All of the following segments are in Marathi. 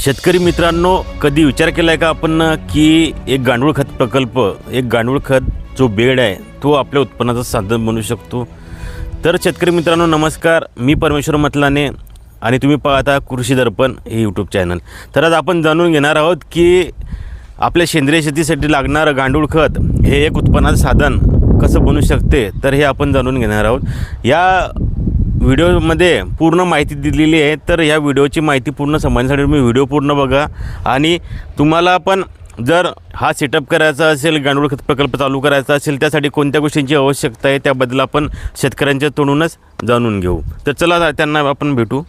शेतकरी मित्रांनो कधी विचार केला आहे का आपण की एक गांडूळ खत प्रकल्प एक गांडूळ खत जो बेड आहे तो आपल्या उत्पन्नाचं साधन बनू शकतो? तर शेतकरी मित्रांनो नमस्कार. मी परमेश्वर मतलाने आणि तुम्ही पाहता कृषी दर्पण हे यूट्यूब चॅनल तर आज आपण जाणून घेणार आहोत की आपल्या सेंद्रिय शेतीसाठी लागणारं गांडूळ खत हे एक उत्पन्नाचं साधन कसं बनू शकते? तर हे आपण जाणून घेणार आहोत. या व्हिडिओमध्ये पूर्ण माहिती दिलेली आहे. तर या व्हिडिओची माहिती पूर्ण समजण्यासाठी तुम्ही व्हिडिओ पूर्ण बघा. आणि तुम्हाला पण जर हा सेटअप करायचा असेल गांडूळ खत प्रकल्प चालू करायचा असेल त्यासाठी कोणत्या गोष्टींची आवश्यकता आहे त्याबद्दल आपण शेतकऱ्यांच्या तोंडूनच जाणून घेऊ. तर चला त्यांना आपण भेटू.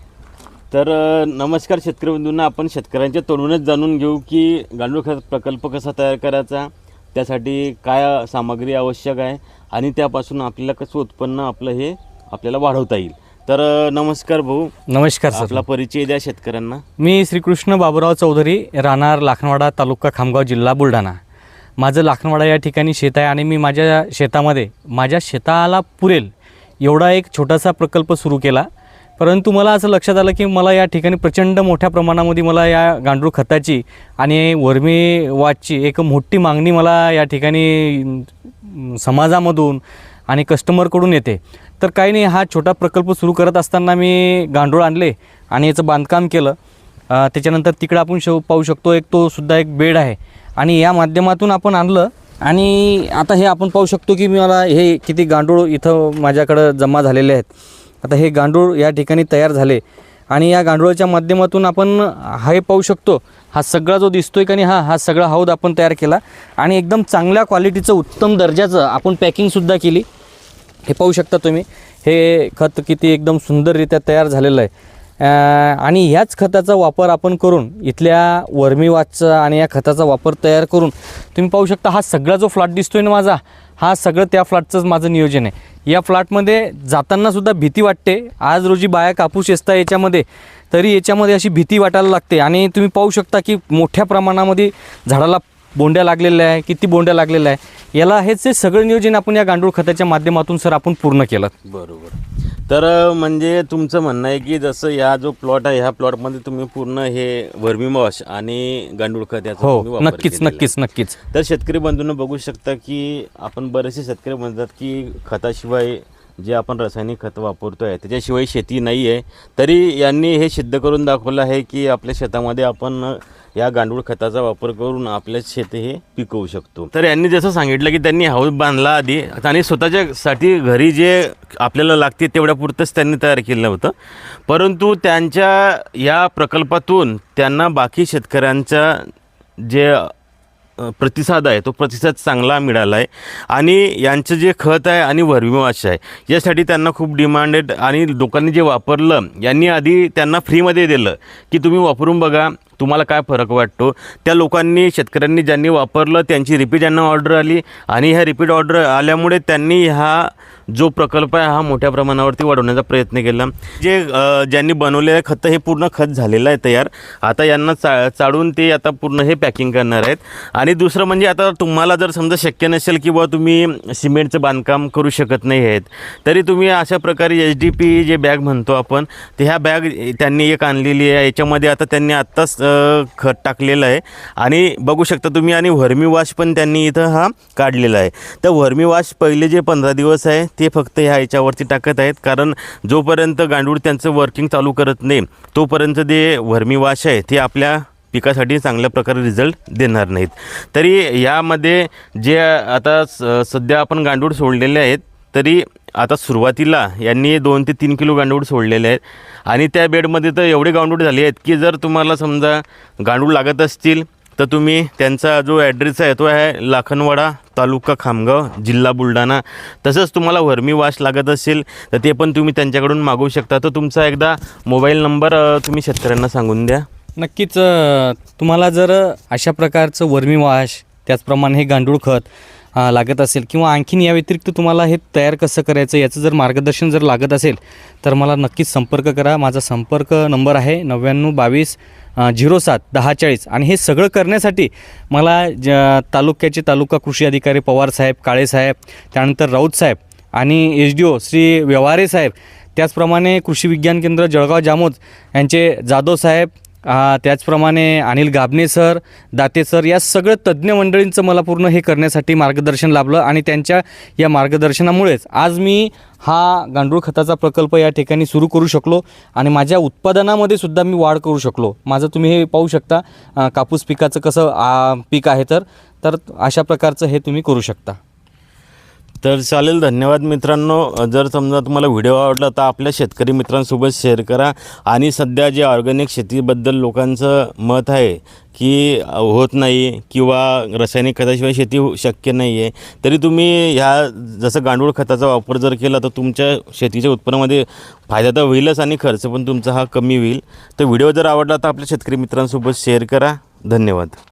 तर नमस्कार शेतकरी बंधूंना. आपण शेतकऱ्यांच्या तोंडूनच जाणून घेऊ की गांडूळ खत प्रकल्प कसा तयार करायचा त्यासाठी काय सामग्री आवश्यक आहे आणि त्यापासून आपल्याला कसं उत्पन्न आपलं हे आपल्याला वाढवता येईल. तर नमस्कार भाऊ. नमस्कार सर. आपला परिचय द्या शेतकऱ्यांना. मी श्रीकृष्ण बाबूराव चौधरी राहणार लाखनवाडा तालुका खामगाव जिल्हा बुलढाणा. माझं लाखनवाडा या ठिकाणी शेत आहे आणि मी माझ्या शेतामध्ये माझ्या शेताला पुरेल एवढा एक छोटासा प्रकल्प सुरू केला. परंतु मला असं लक्षात आलं की मला या ठिकाणी प्रचंड मोठ्या प्रमाणामध्ये मला या गांडूळ खताची आणि वर्मी वाचची एक मोठी मागणी मला या ठिकाणी समाजामधून आणि कस्टमरकडून येते. तर काही नाही हा छोटा प्रकल्प सुरू करत असताना मी गांडूळ आणले आणि याचं बांधकाम केलं. त्याच्यानंतर तिकडं आपण शो पाहू शकतो एक तो सुद्धा एक बेड आहे. आणि या माध्यमातून आपण आणलं आणि आता हे आपण पाहू शकतो की मला हे किती गांडूळ इथं माझ्याकडं जमा झालेले आहेत. आता हे गांडूळ या ठिकाणी तयार झाले. आणि या गांडुळाच्या माध्यमातून आपण हे पाहू शकतो. हा सगळा जो दिसतोय का नाही हा हा सगळा हौद आपण तयार केला. आणि एकदम चांगल्या क्वालिटीचं उत्तम दर्जाचं आपण पॅकिंगसुद्धा केली. हे पाहू शकता तुम्ही. हे खत किती एकदम सुंदररित्या तयार झालेलं आहे. आणि ह्याच खताचा वापर आपण करून इथल्या वर्मीवाचचा आणि या खताचा वापर तयार करून तुम्ही पाहू शकता हा सगळा जो फ्लॅट दिसतोय ना माझा हा सगळं त्या फ्लॅटचंच माझं नियोजन आहे. या फ्लॅटमध्ये जातानासुद्धा भीती वाटते. आज रोजी बाया कापूस येसता याच्यामध्ये तरी याच्यामध्ये अशी भीती वाटायला लागते. आणि तुम्ही पाहू शकता की मोठ्या प्रमाणामध्ये झाडाला बोंड्या लागलेल्या आहे किती बोंड्या लागलेल्या आहे. याला हेच हे सगळं नियोजन आपण या गांडूळ खताच्या माध्यमातून सर आपण पूर्ण केलं. बरोबर. तर म्हणजे तुमचं म्हणणं आहे की जसं या जो प्लॉट आहे ह्या प्लॉटमध्ये तुम्ही पूर्ण हे वर्मी वॉश आणि गांडूळ खत याचा तुम्ही हो वापर नक्कीच केलेला आहे. नक्कीच नक्कीच तर शेतकरी बंधूंनो बघू शकता की आपण बरेचसे शेतकरी म्हणतात की खताशिवाय जे आपण रासायनिक खत आहे त्याच्याशिवाय शेती नाही आहे तरी यांनी हे सिद्ध करून दाखवलं आहे की आपल्या शेतामध्ये आपण या गांडूळ खताचा वापर करून आपल्या शेत हे पिकवू शकतो. तर यांनी जसं सांगितलं की त्यांनी हाऊस बांधला आधी आणि स्वतःच्यासाठी घरी जे आपल्याला लागते तेवढ्यापुरतंच त्यांनी तयार केलं होतं. परंतु त्यांच्या या प्रकल्पातून त्यांना बाकी शेतकऱ्यांच्या जे प्रतिसाद आहे तो प्रतिसाद चांगला मिळाला आहे आणि यांचं जे खत आहे आणि वर्मीवाश आहे यासाठी त्यांना खूप डिमांडेड आणि लोकांनी जे वापरलं यांनी आधी त्यांना फ्रीमध्ये दिलं की तुम्ही वापरून बघा तुम्हाला काय फरक वाटतो. त्या लोकांनी शेतकऱ्यांनी ज्यांनी वापरलं त्यांची रिपीट यांना ऑर्डर आली आणि ह्या रिपीट ऑर्डर आल्यामुळे त्यांनी ह्या जो प्रकल्प आहे हा मोठ्या प्रमाणावरती वाढवण्याचा प्रयत्न केला. जे ज्यांनी बनवलेलं खतं हे पूर्ण खत झालेलं आहे तयार. आता यांना चा चाळून ते आता पूर्ण हे पॅकिंग करणार आहेत. आणि दुसरं म्हणजे आता तुम्हाला जर समजा शक्य नसेल किंवा तुम्ही सिमेंटचं बांधकाम करू शकत नाही आहेत तरी तुम्ही अशा प्रकारे H D P J bag म्हणतो आपण ते ह्या बॅग त्यांनी एक आणलेली आहे. याच्यामध्ये आता त्यांनी आत्ताच खत टाकलेलं आहे. आणि बघू शकता तुम्ही आणि व्हर्मी वॉश पण त्यांनी इथं हा काढलेला आहे. तर व्हर्मी वॉश पहिले जे पंधरा दिवस आहे ते फक्त ह्या याच्यावरती टाकत आहेत. कारण जोपर्यंत गांडूळ त्यांचं वर्किंग चालू करत नाही तोपर्यंत जे वर्मीवाश आहे ते आपल्या पिकासाठी चांगल्या प्रकारे रिझल्ट देणार नाहीत. तरी यामध्ये जे आता स सध्या आपण गांडूळ सोडलेले आहेत तरी आता सुरुवातीला यांनी दोन ते तीन किलो गांडूळ सोडलेले आहेत. आणि त्या बेडमध्ये तर एवढे गांडूळ झाले आहेत की जर तुम्हाला समजा गांडूळ लागत असतील तर तुम्ही त्यांचा जो ॲड्रेस आहे तो आहे लाखनवाडा तालुका खामगाव जिल्हा बुलढाणा. तसंच तुम्हाला वर्मी वाश लागत असेल तर ते पण तुम्ही त्यांच्याकडून मागवू शकता. तर तुमचा एकदा मोबाईल नंबर तुम्ही शेतकऱ्यांना सांगून द्या. नक्कीच तुम्हाला जर अशा प्रकारचं वर्मी वाश त्याचप्रमाणे हे गांडूळ खत लागत असेल किंवा आणखीन या व्यतिरिक्त तुम्हाला हे तयार कसं करायचं याचं जर मार्गदर्शन जर लागत असेल तर मला नक्कीच संपर्क करा. माझा संपर्क नंबर आहे नव्याण्णव बावीस झिरो सात दहा चाळीस. आणि हे सगळं करण्यासाठी मला ज तालुक्याचे तालुका कृषी अधिकारी पवारसाहेब काळेसाहेब त्यानंतर राऊत साहेब आणि H D O Shri Vyavahare साहेब त्याचप्रमाणे कृषी विज्ञान केंद्र जळगाव जामोद यांचे जाधव साहेब आ, त्याचप्रमाणे अनिल गाबणे सर दाते सर या सगळं तज्ज्ञ मंडळींचं मला पूर्ण हे करण्यासाठी मार्गदर्शन लाभलं आणि त्यांच्या या मार्गदर्शनामुळेच आज मी हा गांडूळ खताचा प्रकल्प या ठिकाणी सुरू करू शकलो आणि माझ्या उत्पादनामध्ये सुद्धा मी वाढ करू शकलो. माझं तुम्ही हे पाहू शकता कापूस पिकाचं कसं पीक आहे तर तर अशा प्रकारचं हे तुम्ही करू शकता. तर चालेल धन्यवाद मित्रांनो. जर समजा तुम्हाला व्हिडिओ आवडला तर आपल्या शेतकरी मित्रांसोबत शेअर करा. आणि सध्या जे ऑर्गॅनिक शेतीबद्दल लोकांचं मत आहे की होत नाही किंवा रासायनिक खताशिवाय शेती हो- शक्य नाही आहे तरी तुम्ही ह्या जसं गांडूळ खताचा वापर जर केला तर तुमच्या शेतीच्या उत्पन्नामध्ये फायदा तर होईलच आणि खर्च पण तुमचा हा कमी होईल. तर व्हिडिओ जर आवडला तर आपल्या शेतकरी मित्रांसोबत शेअर करा. धन्यवाद.